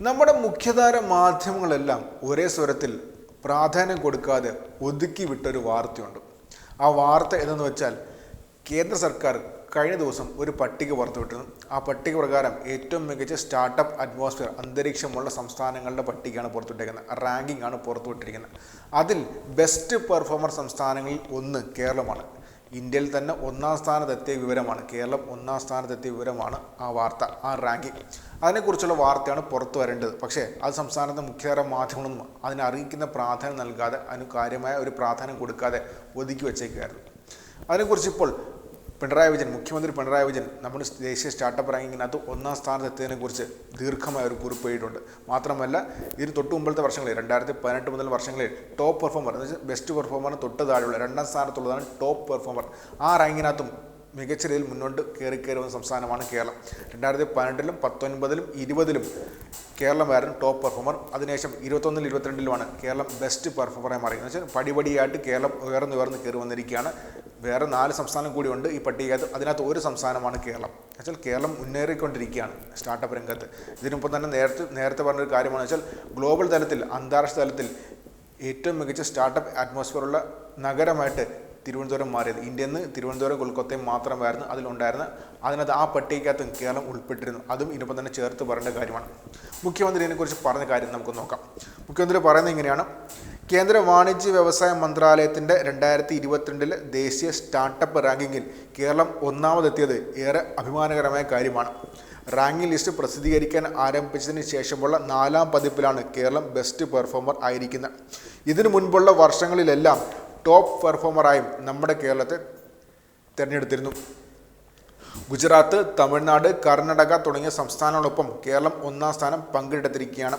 നമ്മുടെ മുഖ്യധാര മാധ്യമങ്ങളെല്ലാം ഒരേ സ്വരത്തിൽ പ്രാധാന്യം കൊടുക്കാതെ ഒതുക്കി വിട്ടൊരു വാർത്തയുണ്ട്. ആ വാർത്ത എന്തെന്ന് വെച്ചാൽ കേന്ദ്ര സർക്കാർ കഴിഞ്ഞ ദിവസം ഒരു പട്ടിക പുറത്തുവിട്ടിരുന്നു. ആ പട്ടിക പ്രകാരം ഏറ്റവും മികച്ച സ്റ്റാർട്ടപ്പ് അറ്റ്മോസ്ഫിയർ അന്തരീക്ഷമുള്ള സംസ്ഥാനങ്ങളുടെ പട്ടികയാണ് പുറത്തുവിട്ടിരിക്കുന്നത് റാങ്കിംഗ് ആണ് പുറത്തുവിട്ടിരിക്കുന്നത്. അതിൽ ബെസ്റ്റ് പെർഫോമർ സംസ്ഥാനങ്ങളിൽ ഒന്ന് കേരളമാണ്. ഇന്ത്യയിൽ തന്നെ ഒന്നാം സ്ഥാനത്തെത്തിയ വിവരമാണ്. കേരളം ഒന്നാം സ്ഥാനത്തെത്തിയ വിവരമാണ് ആ വാർത്ത ആ റാങ്കിങ് അതിനെക്കുറിച്ചുള്ള വാർത്തയാണ് പുറത്തു വരേണ്ടത്. പക്ഷേ അത് സംസ്ഥാനത്തെ മുഖ്യധാര മാധ്യമങ്ങളൊന്നും അതിനെ അറിയിക്കുന്ന പ്രാധാന്യം നൽകാതെ അതിന് കാര്യമായ ഒരു പ്രാധാന്യം കൊടുക്കാതെ ഒതുക്കി വെച്ചേക്കുകയായിരുന്നു. അതിനെക്കുറിച്ച് ഇപ്പോൾ പിണറായി വിജയൻ മുഖ്യമന്ത്രി പിണറായി വിജയൻ നമ്മുടെ ദേശീയ സ്റ്റാർട്ടപ്പ് റാങ്കിങ്ങിനകത്ത് ഒന്നാം സ്ഥാനത്തെത്തിയതിനെ കുറിച്ച് ദീർഘമായ ഒരു കുറിപ്പ് എഴുതിയിട്ടുണ്ട്. മാത്രമല്ല ഇതിന് തൊട്ട് മുമ്പത്തെ വർഷങ്ങളിൽ രണ്ടായിരത്തി പതിനെട്ട് മുതൽ വർഷങ്ങളിൽ ടോപ്പ് പെർഫോമർ എന്ന് വെച്ചാൽ ബെസ്റ്റ് പെർഫോമറിന് തൊട്ട് താഴെയുള്ള രണ്ടാം സ്ഥാനത്തുള്ളതാണ് ടോപ്പ് പെർഫോമർ ആ റാങ്കിനകത്തും മികച്ച രീതിയിൽ മുന്നോട്ട് കയറി കയറി വന്ന സംസ്ഥാനമാണ് കേരളം. രണ്ടായിരത്തി പതിനെട്ടിലും പത്തൊൻപതിലും ഇരുപതിലും കേരളമായിരുന്നു ടോപ്പ് പെർഫോമർ അതിനുശേഷം ഇരുപത്തൊന്നിൽ ഇരുപത്തിരണ്ടിലുമാണ് കേരളം ബെസ്റ്റ് പെർഫോമറായി മാറി. എന്ന് വെച്ചാൽ പടിപടിയായിട്ട് കേരളം ഉയർന്നു ഉയർന്ന് കയറി വന്നിരിക്കുകയാണ്. വേറെ നാല് സംസ്ഥാനം കൂടിയുണ്ട് ഈ പട്ടികയ്ക്കകത്ത് അതിനകത്ത് ഒരു സംസ്ഥാനമാണ് കേരളം. എന്നുവെച്ചാൽ കേരളം മുന്നേറിക്കൊണ്ടിരിക്കുകയാണ് സ്റ്റാർട്ടപ്പ് രംഗത്ത്. ഇതിനൊപ്പം തന്നെ നേരത്തെ നേരത്തെ പറഞ്ഞൊരു കാര്യമാണ് വെച്ചാൽ ഗ്ലോബൽ തലത്തിൽ അന്താരാഷ്ട്ര തലത്തിൽ ഏറ്റവും മികച്ച സ്റ്റാർട്ടപ്പ് അറ്റ്മോസ്ഫിയറുള്ള നഗരമായിട്ട് തിരുവനന്തപുരം മാറിയത്. ഇന്ത്യയിൽ നിന്ന് തിരുവനന്തപുരം കൊൽക്കത്തയും മാത്രമായിരുന്നു അതിലുണ്ടായിരുന്ന അതിനകത്ത് ആ പട്ടികയ്ക്കകത്തും കേരളം ഉൾപ്പെട്ടിരുന്നു. അതും ഇതിനൊപ്പം തന്നെ ചേർത്ത് പറയേണ്ട കാര്യമാണ്. മുഖ്യമന്ത്രി ഇതിനെക്കുറിച്ച് പറഞ്ഞ കാര്യം നമുക്ക് നോക്കാം. മുഖ്യമന്ത്രി പറയുന്നത് ഇങ്ങനെയാണ്. കേന്ദ്ര വാണിജ്യ വ്യവസായ മന്ത്രാലയത്തിന്റെ രണ്ടായിരത്തി ഇരുപത്തിരണ്ടിലെ ദേശീയ സ്റ്റാർട്ടപ്പ് റാങ്കിങ്ങിൽ കേരളം ഒന്നാമതെത്തിയത് ഏറെ അഭിമാനകരമായ കാര്യമാണ്. റാങ്കിംഗ് ലിസ്റ്റ് പ്രസിദ്ധീകരിക്കാൻ ആരംഭിച്ചതിന് ശേഷമുള്ള നാലാം പതിപ്പിലാണ് കേരളം ബെസ്റ്റ് പെർഫോമർ ആയിരിക്കുന്നത്. ഇതിനു മുൻപുള്ള വർഷങ്ങളിലെല്ലാം ടോപ്പ് പെർഫോമറായും നമ്മുടെ കേരളത്തെ തിരഞ്ഞെടുത്തിരുന്നു. ഗുജറാത്ത് തമിഴ്നാട് കർണാടക തുടങ്ങിയ സംസ്ഥാനങ്ങളൊപ്പം കേരളം ഒന്നാം സ്ഥാനം പങ്കിട്ടെത്തിരിക്കുകയാണ്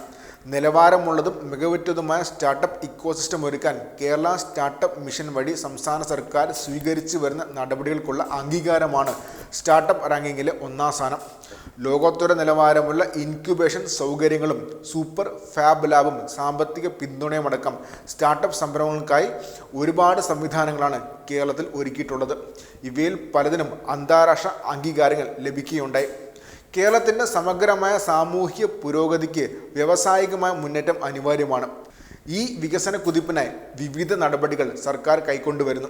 നിലവാരമുള്ളതും മികവുറ്റതുമായ സ്റ്റാർട്ടപ്പ് ഇക്കോസിസ്റ്റം ഒരുക്കാൻ കേരള സ്റ്റാർട്ടപ്പ് മിഷൻ വഴി സംസ്ഥാന സർക്കാർ സ്വീകരിച്ചു വരുന്ന നടപടികൾക്കുള്ള അംഗീകാരമാണ് സ്റ്റാർട്ടപ്പ് റാങ്കിങ്ങിലെ ഒന്നാം സ്ഥാനം. ലോകോത്തര നിലവാരമുള്ള ഇൻക്യുബേഷൻ സൗകര്യങ്ങളും സൂപ്പർ ഫാബ് ലാബും സാമ്പത്തിക പിന്തുണയുമടക്കം സ്റ്റാർട്ടപ്പ് സംരംഭങ്ങൾക്കായി ഒരുപാട് സംവിധാനങ്ങളാണ് കേരളത്തിൽ ഒരുക്കിയിട്ടുള്ളത്. ഇവയിൽ പലതിനും അന്താരാഷ്ട്ര അംഗീകാരങ്ങൾ ലഭിക്കുകയുണ്ടായി. കേരളത്തിന്റെ സമഗ്രമായ സാമൂഹ്യ പുരോഗതിക്ക് വ്യാവസായികമായ മുന്നേറ്റം അനിവാര്യമാണ്. ഈ വികസന കുതിപ്പിനായി വിവിധ നടപടികൾ സർക്കാർ കൈക്കൊണ്ടുവരുന്നു.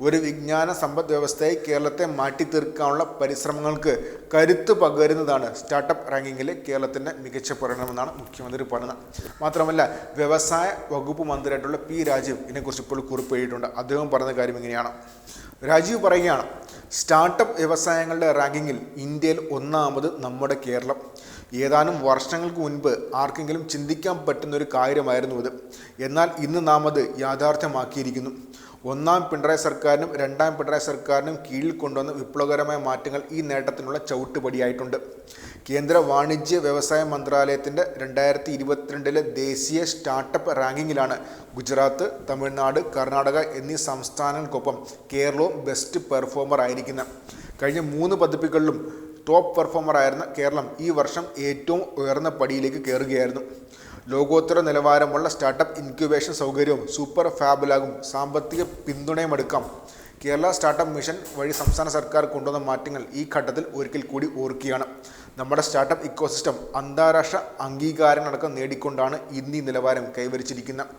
ഒരു വിജ്ഞാന സമ്പദ് വ്യവസ്ഥയെ കേരളത്തെ മാറ്റിത്തീർക്കാനുള്ള പരിശ്രമങ്ങൾക്ക് കരുത്ത് പകരുന്നതാണ് സ്റ്റാർട്ടപ്പ് റാങ്കിങ്ങിലെ കേരളത്തിന്റെ മികച്ച പ്രകടനമെന്നാണ് മുഖ്യമന്ത്രി പറഞ്ഞത്. മാത്രമല്ല വ്യവസായ വകുപ്പ് മന്ത്രിയായിട്ടുള്ള പി രാജീവ് ഇതിനെക്കുറിച്ച് ഇപ്പോൾ കുറിപ്പ് എഴുതിയിട്ടുണ്ട്. അദ്ദേഹം പറഞ്ഞ കാര്യം ഇങ്ങനെയാണ്. രാജീവ് പറയുകയാണ് സ്റ്റാർട്ടപ്പ് വ്യവസായങ്ങളുടെ റാങ്കിങ്ങിൽ ഇന്ത്യയിൽ ഒന്നാമത് നമ്മുടെ കേരളം. ഏതാനും വർഷങ്ങൾക്ക് മുൻപ് ആർക്കെങ്കിലും ചിന്തിക്കാൻ പറ്റുന്ന ഒരു കാര്യമായിരുന്നു ഇത്. എന്നാൽ ഇന്ന് നാം അത് യാഥാർത്ഥ്യമാക്കിയിരിക്കുന്നു. ഒന്നാം പിണറായി സർക്കാരിനും രണ്ടാം പിണറായി സർക്കാരിനും കീഴിൽ കൊണ്ടുവന്ന വിപ്ലവകരമായ മാറ്റങ്ങൾ ഈ നേട്ടത്തിനുള്ള ചവിട്ടുപടിയായിട്ടുണ്ട്. കേന്ദ്ര വാണിജ്യ വ്യവസായ മന്ത്രാലയത്തിന്റെ രണ്ടായിരത്തി ഇരുപത്തിരണ്ടിലെ ദേശീയ സ്റ്റാർട്ടപ്പ് റാങ്കിങ്ങിലാണ് ഗുജറാത്ത് തമിഴ്നാട് കർണാടക എന്നീ സംസ്ഥാനങ്ങൾക്കൊപ്പം കേരളവും ബെസ്റ്റ് പെർഫോമർ ആയിരിക്കുന്നത്. കഴിഞ്ഞ മൂന്ന് പതിപ്പുകളിലും ടോപ്പ് പെർഫോമറായിരുന്ന കേരളം ഈ വർഷം ഏറ്റവും ഉയർന്ന പടിയിലേക്ക് കയറുകയായിരുന്നു. ലോകോത്തര നിലവാരമുള്ള സ്റ്റാർട്ടപ്പ് ഇൻക്യുബേഷൻ സൗകര്യവും സൂപ്പർ ഫാബിലാകും സാമ്പത്തിക പിന്തുണയും എടുക്കാം. കേരള സ്റ്റാർട്ടപ്പ് മിഷൻ വഴി സംസ്ഥാന സർക്കാർ കൊണ്ടുവന്ന മാറ്റങ്ങൾ ഈ ഘട്ടത്തിൽ ഒരിക്കൽ കൂടി ഓർക്കുകയാണ്. നമ്മുടെ സ്റ്റാർട്ടപ്പ് ഇക്കോസിസ്റ്റം അന്താരാഷ്ട്ര അംഗീകാരങ്ങളടക്കം നേടിക്കൊണ്ടാണ് ഇന്ന് ഈ നിലവാരം കൈവരിച്ചിരിക്കുന്നത്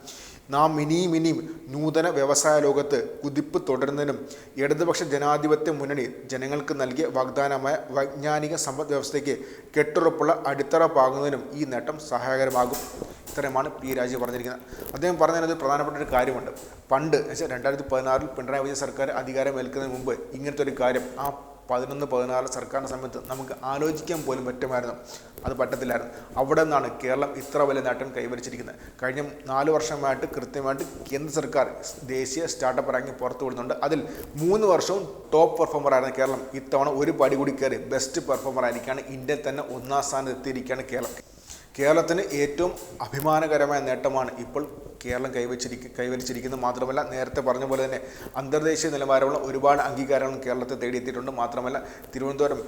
നാം ഇനിയും ഇനിയും നൂതന വ്യവസായ ലോകത്ത് കുതിപ്പ് തുടരുന്നതിനും ഇടതുപക്ഷ ജനാധിപത്യ മുന്നണി ജനങ്ങൾക്ക് നൽകിയ വാഗ്ദാനമായ വൈജ്ഞാനിക സമ്പദ് വ്യവസ്ഥയ്ക്ക് കെട്ടുറപ്പുള്ള അടിത്തറ പാകുന്നതിനും ഈ നേട്ടം സഹായകരമാകും. ഇത്രയുമാണ് പി രാജു പറഞ്ഞിരിക്കുന്നത്. അദ്ദേഹം പറഞ്ഞതിനകത്ത് പ്രധാനപ്പെട്ട ഒരു കാര്യമുണ്ട്. പണ്ട് എന്നുവെച്ചാൽ രണ്ടായിരത്തി പതിനാറിൽ പിണറായി വിജയൻ സർക്കാർ അധികാരം ഏൽക്കുന്നതിന് മുമ്പ് ഇങ്ങനത്തെ ഒരു കാര്യം ആ പതിനൊന്ന് പതിനാറ് സർക്കാരിന്റെ സമയത്ത് നമുക്ക് ആലോചിക്കാൻ പോലും പറ്റുമായിരുന്നു. അത് പറ്റത്തില്ലായിരുന്നു. അവിടെ നിന്നാണ് കേരളം ഇത്ര വലിയ നേട്ടം കൈവരിച്ചിരിക്കുന്നത്. കഴിഞ്ഞ നാല് വർഷമായിട്ട് കൃത്യമായിട്ട് കേന്ദ്ര സർക്കാർ ദേശീയ സ്റ്റാർട്ടപ്പ് റാങ്കിങ് പുറത്തു വിടുന്നുണ്ട്. അതിൽ മൂന്ന് വർഷവും ടോപ്പ് പെർഫോമർ ആയിരുന്നു കേരളം. ഇത്തവണ ഒരു പടി കൂടി കയറി ബെസ്റ്റ് പെർഫോമർ ആയിരിക്കുകയാണ് ഇന്ത്യയിൽ തന്നെ ഒന്നാം സ്ഥാനത്ത് എത്തിയിരിക്കുകയാണ് കേരളം. കേരളത്തിന് ഏറ്റവും അഭിമാനകരമായ നേട്ടമാണ് ഇപ്പോൾ കേരളം കൈവച്ചിരിക്കും കൈവരിച്ചിരിക്കുന്നത് മാത്രമല്ല നേരത്തെ പറഞ്ഞ പോലെ തന്നെ അന്തർദേശീയ നിലവാരമുള്ള ഒരുപാട് അംഗീകാരങ്ങളും കേരളത്തെ തേടിയെത്തിയിട്ടുണ്ട്. മാത്രമല്ല തിരുവനന്തപുരം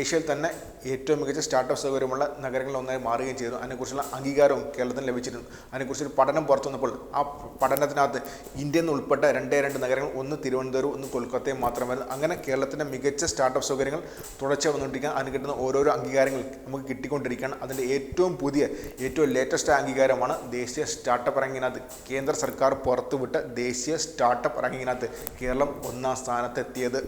ഏഷ്യയിൽ തന്നെ ഏറ്റവും മികച്ച സ്റ്റാർട്ടപ്പ് സൗകര്യമുള്ള നഗരങ്ങളിലൊന്നായി മാറുകയും ചെയ്തു. അതിനെക്കുറിച്ചുള്ള അംഗീകാരവും കേരളത്തിന് ലഭിച്ചിരുന്നു. അതിനെക്കുറിച്ചൊരു പഠനം പുറത്തു വന്നപ്പോൾ ആ പഠനത്തിനകത്ത് ഇന്ത്യയിൽ നിന്ന് ഉൾപ്പെട്ട രണ്ടേ രണ്ട് നഗരങ്ങൾ ഒന്ന് തിരുവനന്തപുരം ഒന്ന് കൊൽക്കത്തയും മാത്രമായിരുന്നു അങ്ങനെ കേരളത്തിന്റെ മികച്ച സ്റ്റാർട്ടപ്പ് സൗകര്യങ്ങൾ തുടർച്ച വന്നുകൊണ്ടിരിക്കുക അതിന് കിട്ടുന്ന ഓരോരോ അംഗീകാരങ്ങൾ നമുക്ക് കിട്ടിക്കൊണ്ടിരിക്കുകയാണ്. അതിന്റെ ഏറ്റവും പുതിയ ഏറ്റവും ലേറ്റസ്റ്റ് അംഗീകാരമാണ് ദേശീയ സ്റ്റാർട്ടപ്പ് റാങ്കിങ്ങിനകത്ത് കേന്ദ്ര സർക്കാർ പുറത്തുവിട്ട ദേശീയ സ്റ്റാർട്ടപ്പ് റാങ്കിങ്ങിനകത്ത് കേരളം ഒന്നാം സ്ഥാനത്തെത്തിയത്.